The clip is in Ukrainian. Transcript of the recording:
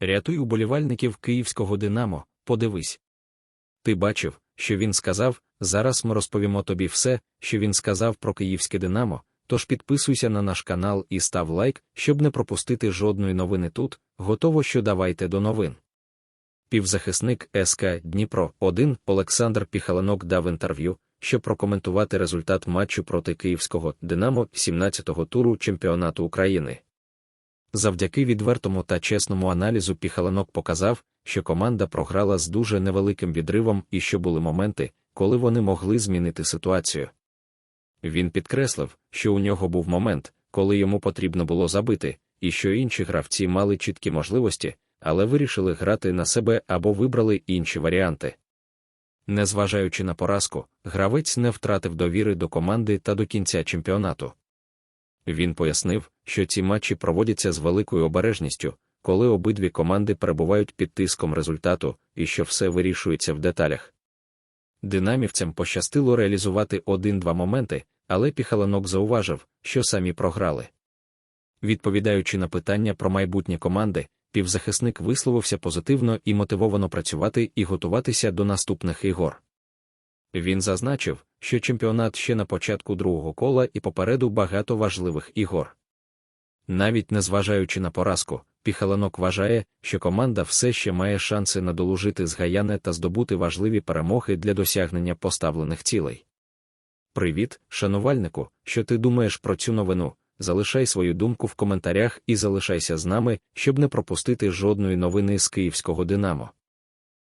Рятуй уболівальників київського Динамо, подивись. Ти бачив, що він сказав, зараз ми розповімо тобі все, що він сказав про київське Динамо, тож підписуйся на наш канал і став лайк, щоб не пропустити жодної новини тут, готово що давайте до новин. Півзахисник СК Дніпро 1 Олександр Піхаленок дав інтерв'ю, щоб прокоментувати результат матчу проти київського Динамо 17-го туру чемпіонату України. Завдяки відвертому та чесному аналізу Піхаленок показав, що команда програла з дуже невеликим відривом і що були моменти, коли вони могли змінити ситуацію. Він підкреслив, що у нього був момент, коли йому потрібно було забити, і що інші гравці мали чіткі можливості, але вирішили грати на себе або вибрали інші варіанти. Незважаючи на поразку, гравець не втратив довіри до команди та до кінця чемпіонату. Він пояснив, що ці матчі проводяться з великою обережністю, коли обидві команди перебувають під тиском результату і що все вирішується в деталях. Динамівцям пощастило реалізувати один-два моменти, але Піхаленок зауважив, що самі програли. Відповідаючи на питання про майбутнє команди, півзахисник висловився позитивно і мотивовано працювати і готуватися до наступних ігор. Він зазначив, що чемпіонат ще на початку другого кола і попереду багато важливих ігор. Навіть незважаючи на поразку, Піхаленок вважає, що команда все ще має шанси надолужити згаяне та здобути важливі перемоги для досягнення поставлених цілей. Привіт, шанувальнику, що ти думаєш про цю новину? Залишай свою думку в коментарях і залишайся з нами, щоб не пропустити жодної новини з київського Динамо.